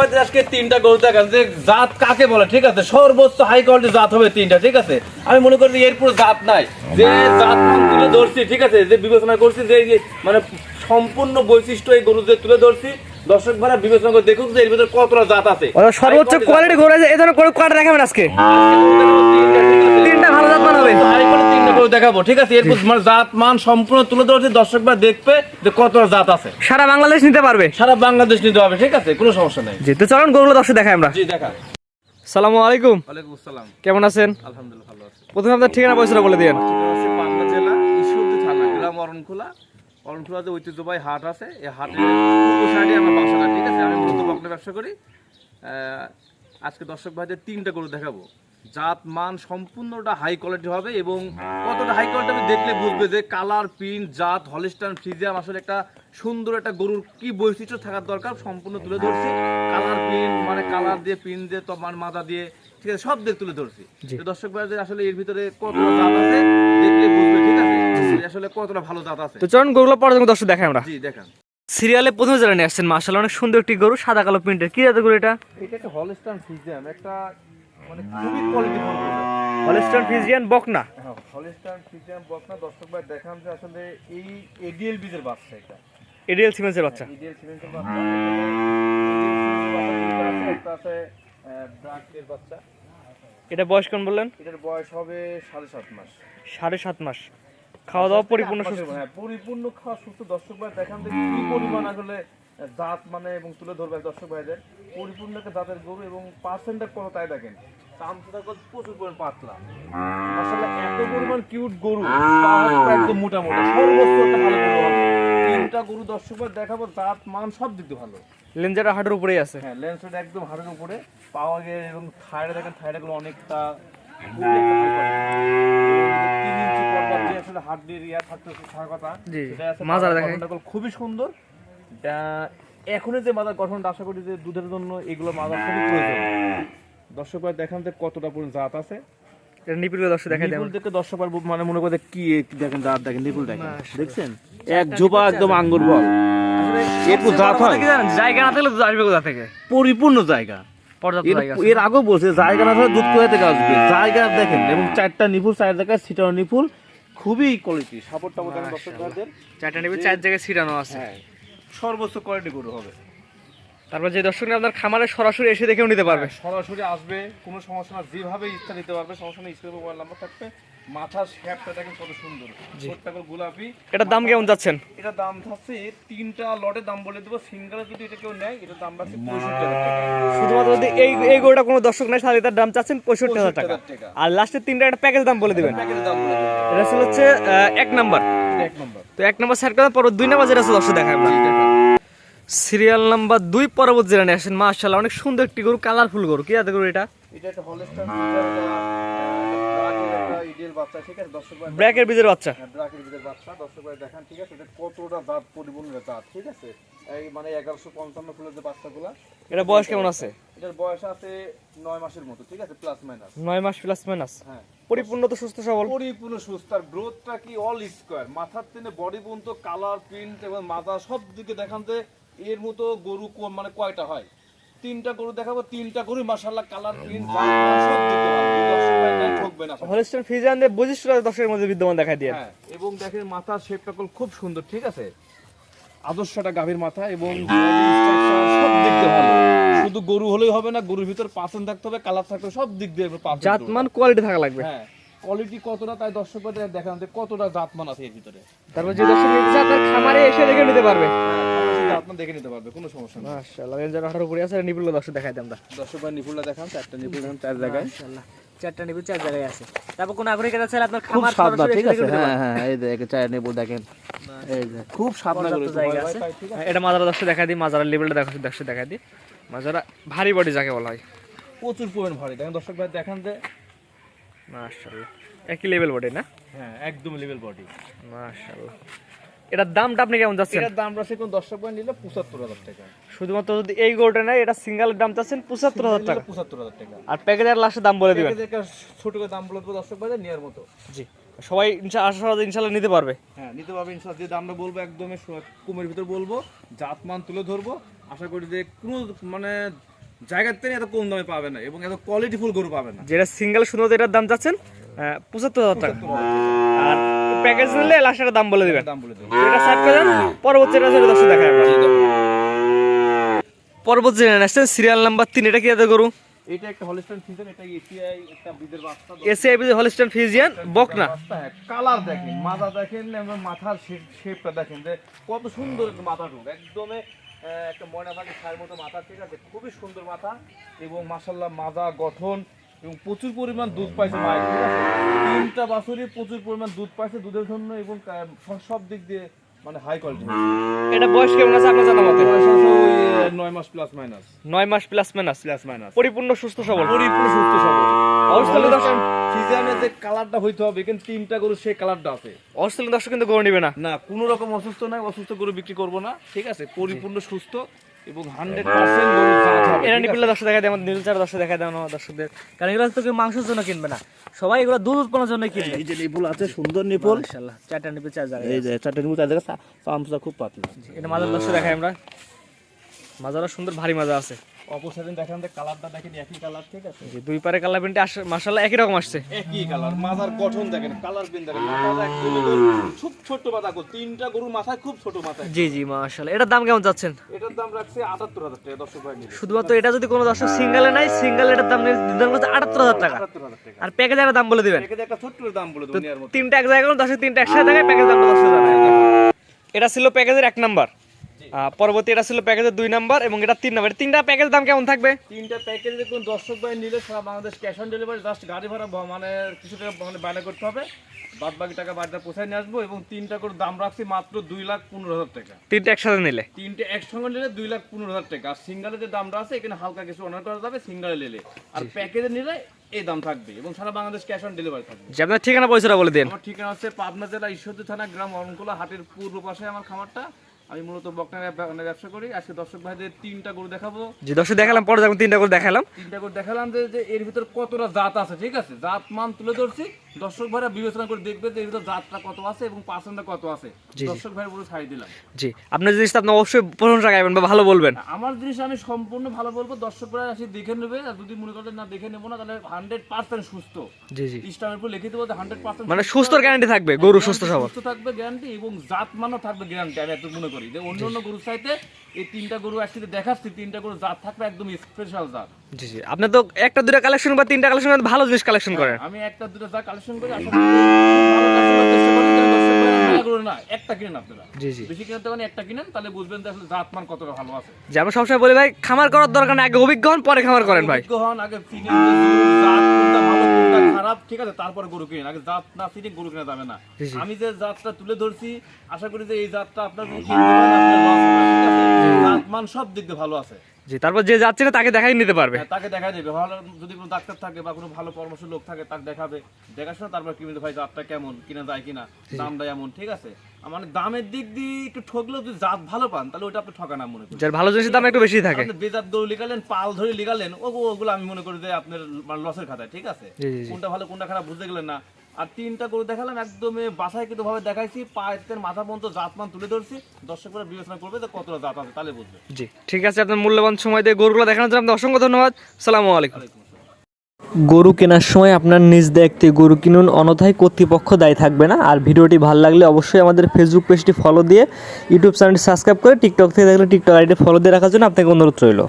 আজকে তিনটা গরু দেখান যে জাত কাকে বলে ঠিক আছে? সর্বোচ্চ হাই কোয়ালিটি জাত হবে তিনটা ঠিক আছে? আমি মনে করি যে এর পুরো জাত নাই। যে জাত তুলে ধরছি ঠিক আছে? যে বিবেচনা করছি যে মানে সম্পূর্ণ বৈশিষ্ট্য এই গরু যে তুলে ধরছি দর্শক ভাড়া বিবেচনা করে দেখুন যে এর ভিতরে কতটা জাত আছে। সর্বোচ্চ কোয়ালিটি গরু এই ধরনের গরু কয়টা দেখাবেন আজকে। তিনটা ভালো জাত মান দেখাবো ঠিক আছে? এরপর মানে জাত মান সম্পূর্ণ তুলে ধরছি দর্শক ভাই দেখবে যে কতটা জাত আছে। সারা বাংলাদেশ নিতে পারবে? সারা বাংলাদেশ নিতে হবে ঠিক আছে? কোনো সমস্যা নেই। জি তো চলুন গরুগুলো দর্শক দেখাই আমরা। জি দেখা সালামু আলাইকুম। ওয়ালাইকুম আসসালাম। কেমন আছেন? আলহামদুলিল্লাহ ভালো আছি। প্রথমে আপনার ঠিকানা পয়সাটা বলে দিন পাবনা জেলা ঈশ্বরদী থানা গ্রাম অরণখোলা। অরণখোলাতে ঐতিহ্যবাহী হাট আছে। এই হাটের সাইডে আমার বাসাটা ঠিক আছে? আমি মূলত বকনা ব্যবসা করি। আজকে দর্শক ভাইদের তিনটা গরু দেখাবো। জাত মান সম্পূর্ণটা হাই কোয়ালিটি হবে এবং কতটা হাই কোয়ালিটি আমি দেখলে বুঝবে যে কালার প্রিন্ট জাত হলিস্টান ফ্রিজিয়াম আসলে একটা সুন্দর একটা গরুর কি বৈশিষ্ট্য থাকার দরকার সম্পূর্ণ তুলে ধরছি। কালার প্রিন্ট মানে কালার দিয়ে প্রিন্ট দিয়ে তো মানে মাথা দিয়ে ঠিক আছে সব দিক তুলে ধরছি। দর্শক ভাইদের আসলে এর ভিতরে কতটা জাত আছে দেখলে বুঝবে ঠিক আছে? আসলে কতটা ভালো জাত আছে। তো চলুন গরুগুলো পরে দর্শক দেখাই আমরা। জি দেখেন। সিরিয়ালে প্রথমে যারা নিয়ে আসছেন মার্শাল অনেক সুন্দর একটি গরু সাদা কালো প্রিন্টের কি জাতের গরু এটা? এটা একটা হলস্টান ফ্রিজিয়াম একটা মানে খুবই কোয়ালিটি ফুল হলিস্টান ফিজিয়ান বকনা। হ্যাঁ হলস্টান ফ্রিজিয়াম বকনা দর্শক ভাই দেখান যে আসলে এই এডিএল বীজের বাচ্চা এটা। এডিএল সিমেন্সের বাচ্চা। ইডিএল সিমেন্টের বাচ্চা। এটা একটা আছে ব্রাকের বাচ্চা। এটা বয়স কেমন বললেন? এটার বয়স হবে সাড়ে সাত মাস। সাড়ে সাত মাস। খাওয়া দাওয়া পরিপূর্ণ সুস্থ? হ্যাঁ পরিপূর্ণ খাওয়া সুস্থ। দর্শক ভাই দেখান যে কি পরিমাণ আসলে জাত মানে এবং তুলে ধরবে দর্শক ভাইদের। পরিপূর্ণ একটা জাতের গরু এবং পার্সেন্টটা কত তাই দেখেন। প্রচুর পরিমাণ পাতলা। আসলে এত পরিমাণ কিউট গরু। তাও একদম মোটা মোটা। সর্বোচ্চ একটা ভালো গরু তিনটা দেখাবো জাত মান সব দিক ভালো। হাটের উপরেই আছে। হ্যাঁ লেন্সটা একদম উপরে। পাওয়া গিয়ে এবং দেখেনগুলো অনেকটা কথা। খুবই সুন্দর। আহ, এখনের যে গঠনটা আশা করি যে দুধের জন্য এগুলো মাজার খুবই প্রয়োজন। দর্শক ভাই দেখান যে কতটা পরিমাণ জাত আছে। এটা নিপিল দর্শক দেখাই দেন। নিপুল দর্শক মানে মনে করে কি দেখেন জাত দেখেন নিপুল দেখেন। দেখছেন? এক ঝোপা একদম আঙ্গুর বল। একটু জাত হয়। জায়গা না থাকলে দুধ আসবে কোথা থেকে? পরিপূর্ণ জায়গা। এর- আগেও বলছে জায়গা না থাকলে দুধ কোথা থেকে আসবে? জায়গা দেখেন এবং চারটা নিপুল চার জায়গায় নিপুল খুবই কোয়ালিটি সাপোর্ট টাপোর্ট চারটা নিবি চার জায়গায় ছিটানো আছে। হ্যাঁ। সর্বোচ্চ কোয়ালিটি গরু হবে। তারপর যে দর্শক আপনার খামারে সরাসরি এসে দেখেও নিতে পারবে। সরাসরি আসবে কোনো সমস্যা না যেভাবে ইচ্ছা নিতে পারবে সমস্যা নেই স্ক্রিনে মোবাইল নাম্বার থাকবে মাথার শেপটা দেখেন কত সুন্দর ছোট্টা করে গোলাপি। এটার দাম কেমন যাচ্ছেন? এটা দাম থাকছে তিনটা লটের দাম বলে দেবো সিঙ্গেল যদি এটা কেউ নেয় এটার দাম রাখছে পঁয়ষট্টি হাজার টাকা। শুধুমাত্র যদি এই এই গরুটা কোনো দর্শক নেয় তাহলে তার দাম চাচ্ছেন পঁয়ষট্টি হাজার টাকা। আর লাস্টের তিনটা একটা প্যাকেজ দাম বলে দেবেন। এটা ছিল হচ্ছে এক নম্বর তো এক নাম্বার করার পর দুই নাম্বার যেটা আছে দর্শক আমরা। সিরিয়াল নাম্বার দুই পরবর্তী যেটা নিয়ে আসেন মাশাআল্লাহ অনেক সুন্দর একটি গরু কালারফুল গরু। কি আছে গরু এটা? বাচ্চা ব্র্যাকের বীজের হ্যাঁ, ব্রাকের ভিতরে বাচ্চা। দর্শক ভাই দেখান ঠিক আছে? কতটা দাঁত পরিপূর্ণ দাঁত ঠিক আছে? এই মানে এগারোশো পঞ্চান্ন ফুলের যে বাচ্চাগুলা এটা বয়স কেমন আছে? এটার বয়স আছে নয় মাসের মতো ঠিক আছে? প্লাস মাইনাস নয় মাস প্লাস মাইনাস হ্যাঁ। পরিপূর্ণ তো সুস্থ সবল। পরিপূর্ণ সুস্থ। আর গ্রোথটা কি অল স্কোয়ার মাথার থেকে বডি পর্যন্ত কালার প্রিন্ট এবং মাথা সব দিকে দেখান যে এর মতো গরু মানে কয়টা হয়? তিনটা গরু দেখাবো তিনটা গরু মাশাআল্লাহ কালার প্রিন্ট সব দিকে ভালো দর্শক ভাই নাই ঠকবে না। হলিস্টার ফিজিয়ানদের বৈশিষ্ট্য দর্শকের মধ্যে বিদ্যমান দেখা দিয়ে। হ্যাঁ এবং দেখেন মাথার শেপটা খুব সুন্দর ঠিক আছে? আদর্শটা গাভীর মাথা এবং সব দিক দিয়ে ভালো। শুধু গরু হলেই হবে না গরুর ভিতর পাচন থাকতে হবে কালার থাকতে হবে সব দিক দিয়ে জাতমান কোয়ালিটি থাকা লাগবে। হ্যাঁ কোয়ালিটি কতটা তাই দর্শক ভাইদের দেখান যে কতটা জাতমান আছে এর ভিতরে। তারপর যে দর্শক নিতে চায় আপনার খামারে এসে দেখে নিতে পারবে। আপনার দেখে নিতে পারবে কোনো সমস্যা নেই। মাশাআল্লাহ উপরে আছে নিপুল দর্শক দেখাই আমরা দর্শক ভাই নিপুলটা দেখান চারটা নিপুল দেখান চার জায়গায়। মাশাআল্লাহ। চারটা নিপুল চার জায়গায় আছে। তারপর কোন আগ্রহী কেনা চাইলে আপনার খামার সাদা ঠিক আছে? হ্যাঁ হ্যাঁ এই দেখেন চার নিপুল দেখেন। এই যে খুব সাদা করে জায়গা আছে। এটা মাজারা দর্শক দেখা দিই মাজারা লেভেলটা দেখা দর্শক দেখা দিই। মাজারা ভারী বডি যাকে বলা হয়। প্রচুর পরিমাণ ভারী। দেখেন দর্শক ভাই দেখান যে মাশাআল্লাহ। একই লেভেল বডি না? হ্যাঁ একদম লেভেল বডি মাশাআল্লাহ। এটার দামটা আপনি কেমন যাচ্ছেন এটার দাম রাখছে কোন দর্শক ভাই নিলে পঁচাত্তর হাজার টাকা। শুধুমাত্র যদি এই গোলটা নেয় এটা সিঙ্গেল দাম চাচ্ছেন পঁচাত্তর হাজার টাকা। পঁচাত্তর হাজার টাকা। আর প্যাকেজের লাস্টে দাম বলে দিবেন। প্যাকেজে একটা ছোট করে দাম বলে দেবো দর্শক ভাই নেওয়ার মতো। জি। সবাই ইনশা আশা করা ইনশাল্লাহ নিতে পারবে। হ্যাঁ নিতে পারবে ইনশাল্লাহ। যে দামটা বলব একদমই কমের ভিতর বলব জাতমান তুলে ধরবো। আশা করি যে কোনো মানে জায়গার থেকে এত কম দামে পাবে না এবং এত কোয়ালিটিফুল গরু পাবে না। যেটা সিঙ্গেল শুধু এটার দাম চাচ্ছেন পঁচাত্তর হাজার টাকা। আর প্যাকেজ নিলে দাম বলে দিবেন। দাম বলে দেবো এটা সাইড করে পরবর্তী এটা দর্শক দেখায় আমরা। পরবর্তী আসছেন সিরিয়াল নাম্বার তিন এটা কি এত গরু? এটা একটা হলিস্টাইন ফিজার এটা এসিআই একটা বিদের বাচ্চা এসিআইবি হলিস্টান ফিজিয়ান বকনা। কালার দেখেন মাথা দেখেন এবং মাথার শেপটা দেখেন যে কত সুন্দর মাথা ঢুক। একদমে একটা ময়না ছায়ের মতো মাথা ঠিক আছে? খুবই সুন্দর মাথা এবং মাসাল্লাহ মাজা গঠন এবং প্রচুর পরিমাণ দুধ পাইছে মায়ের ঠিক আছে তিনটা বাছুরই প্রচুর পরিমাণ দুধ পাইছে দুধের জন্য এবং সব- দিক দিয়ে মানে হাই কোয়ালিটি এটা বয়স কেমন আছে আপনার জানা মতে? মাস প্লাস মাইনাস মাস প্লাস মাইনাস প্লাস মাইনাস পরিপূর্ণ সুস্থ সবল? পরিপূর্ণ সুস্থ সবল। অবশ্যই দর্শক ফিজিয়ানের যে কালারটা হইতে হবে এখানে তিনটা গরু সেই কালারটা আছে। অস্ট্রেলিয়ান দর্শক কিন্তু গরু নিবে না। না কোনো রকম অসুস্থ নাই অসুস্থ গরু বিক্রি করব না ঠিক আছে? পরিপূর্ণ সুস্থ। এবং হান্ড্রেড পার্সেন্ট দর্শক দেখা দেয় দর্শক দেখা দেয় আমার দর্শকদের। কারণ এগুলো তো কেউ মাংসের জন্য কিনবে না। সবাই এগুলো দুধ উৎপাদনের জন্য? কিনবে। এই যে নিপুল আছে সুন্দর নিপুল। চারটা নিপুল চার জায়গায় এই যে চারটা নিপুল চার জায়গা খুব পাতলা। এটা মাজার দর্শক দেখাই আমরা। মাজারা সুন্দর ভারী মাজা আছে। অপর সাইডে দেখেন কালারটা দেখেন একই কালার ঠিক আছে? দুই পারে কালার প্রিন্টে মাশাআল্লাহ একই রকম আসছে। একই কালার মাথার গঠন দেখেন কালার দেখেন মাথা খুব ছোট মাথা গো তিনটা গরুর মাথায় খুব ছোট মাথা জি জি মাশাআল্লাহ। এটার দাম কেমন যাচ্ছেন এটার দাম রাখছে আটাত্তর হাজার টাকা দর্শক ভাই শুধুমাত্র এটা যদি কোনো দর্শক সিঙ্গেলে নাই সিঙ্গেল এটার দাম নির্ধারণ করছে আটাত্তর হাজার টাকা। আটাত্তর হাজার টাকা। আর প্যাকেজের দাম বলে দিবেন। এখানে একটা ছোট্ট দাম বলে মধ্যে তিনটা এক জায়গায় দর্শক তিনটা একসাথে দেখায় প্যাকেজ দামটা দর্শক জানায় এটা ছিল প্যাকেজের এক নাম্বার পরবর্তী এটা ছিল প্যাকেজের দুই নাম্বার এবং এটা তিন নাম্বার। তিনটা প্যাকেজ দাম কেমন থাকবে? তিনটা প্যাকেজ দেখুন দর্শক ভাই নিলে সারা Bangladesh cash on delivery just গাড়ি ভাড়া মানে কিছু টাকা মানে বাইরে করতে হবে। বাদ বাকি টাকা বাড়িতে পৌঁছায় নিয়ে আসব এবং তিনটা করে দাম রাখছি মাত্র দুই লাখ পনেরো হাজার টাকা। তিনটা একসাথে নিলে? তিনটে একসঙ্গে নিলে দুই লাখ পনেরো হাজার টাকা। আর সিঙ্গালে যে দামটা আছে এখানে হালকা কিছু অনার করা যাবে সিঙ্গালে নিলে। আর প্যাকেজে নিলে এই দাম থাকবে এবং সারা বাংলাদেশ ক্যাশ অন ডেলিভারি থাকবে। যে আপনার ঠিকানা পয়সাটা বলে দিন। আমার ঠিকানা হচ্ছে পাবনা জেলা ঈশ্বরদী থানা গ্রাম অরণকুলা হাটের পূর্ব পাশে আমার খামারটা। আমি মূলত বকনার ব্যব- ব্যবসা করি। আজকে দর্শক ভাইদের তিনটা গরু দেখাবো। যে দর্শক দেখালাম পরে যখন তিনটা গরু দেখালাম তিনটা গরু দেখালাম যে যে এর ভিতর কতটা জাত আছে ঠিক আছে? জাত মান তুলে ধরছি। দর্শক ভাইরা বিবেচনা করে দেখবে যে এর ভিতর জাতটা কত আছে এবং পার্সেন্টটা কত আছে। দর্শক ভাইয়ের পুরো ছাড়ি দিলাম। জি আপনার জিনিসটা আপনি অবশ্যই প্রশংসা গাইবেন বা ভালো বলবেন। আমার জিনিস আমি সম্পূর্ণ ভালো বলব দর্শক ভাইরা দেখে নেবে আর যদি মনে করেন না দেখে নেব না তাহলে হান্ড্রেড পার্সেন্ট সুস্থ। জি জি। ইস্টামের উপর লিখে দেবো হান্ড্রেড পার্সেন্ট মানে সুস্থ। গ্যারান্টি থাকবে গরু সুস্থ সবল সুস্থ থাকবে গ্যারান্টি এবং জাত মানও থাকবে গ্যারান্টি আমি এত মনে করি। যে অন্য অন্য গরুর চাইতে এই তিনটা গরু একসাথে দেখাচ্ছি তিনটা গরু জাত থাকবে একদম স্পেশাল জাত। জি জি। আপনি তো একটা দুটা কালেকশন বা তিনটা কালেকশন ভালো জিনিস কালেকশন করেন। আমি একটা দুটো যা কালেকশন করি সবসময় বলি ভাই খামার করার দরকার না আগে অভিজ্ঞ হন পরে খামার করেন ভাই। হন আগে খারাপ ঠিক আছে তারপরে গরু কিনেন। আগে জাত না চিনে গরু কিনা যাবে না। আমি যে জাতটা তুলে ধরছি আশা করি যে এই জাতটা আপনার জাত মান সব দিক দিয়ে ভালো আছে। জি তারপর যে যাচ্ছে না তাকে দেখাই নিতে পারবে। হ্যাঁ, তাকে দেখা দেবে। ভালো যদি কোনো ডাক্তার থাকে বা কোনো ভালো পরামর্শ লোক থাকে তাকে দেখাবে। দেখাশোনা তারপর কিনবে ভাই জাতটা কেমন? কিনা যায় কিনা? দামটা এমন ঠিক আছে? মানে দামের দিক দিয়ে একটু ঠকলেও যদি জাত ভালো পান তাহলে ওটা আপনি ঠকানা মনে করি। যার ভালো জিনিসের দাম একটু বেশি থাকে। আপনি বেজাত দৌড় লিখালেন পাল ধরে লিখালেন ওগুলো আমি মনে করি যে আপনার লসের খাতায় ঠিক আছে। কোনটা ভালো কোনটা খারাপ বুঝতে গেলেন না। আর তিনটা গরু দেখালাম একদমই বাসায় কিন্তু ভাবে দেখাইছি পায়ের মাথা পর্যন্ত জাত মান তুলে ধরছি। দর্শকরা বিবেচনা করবে যে কতটা জাত আছে তাহলে বুঝবে। জি ঠিক আছে আপনার মূল্যবান সময় দিয়ে গরুগুলো দেখানোর জন্য আপনাকে অসংখ্য ধন্যবাদ। সালামু আলাইকুম। গরু কেনার সময় আপনার নিজ দেখতে গরু কিনুন অনথায় কর্তৃপক্ষ দায়ী থাকবে না। আর ভিডিওটি ভালো লাগলে অবশ্যই আমাদের ফেসবুক পেজটি ফলো দিয়ে ইউটিউব চ্যানেলটি সাবস্ক্রাইব করে টিকটক থেকে দেখলে টিকটক আইডি ফলো দিয়ে রাখার জন্য আপনাকে অনুরোধ রইল।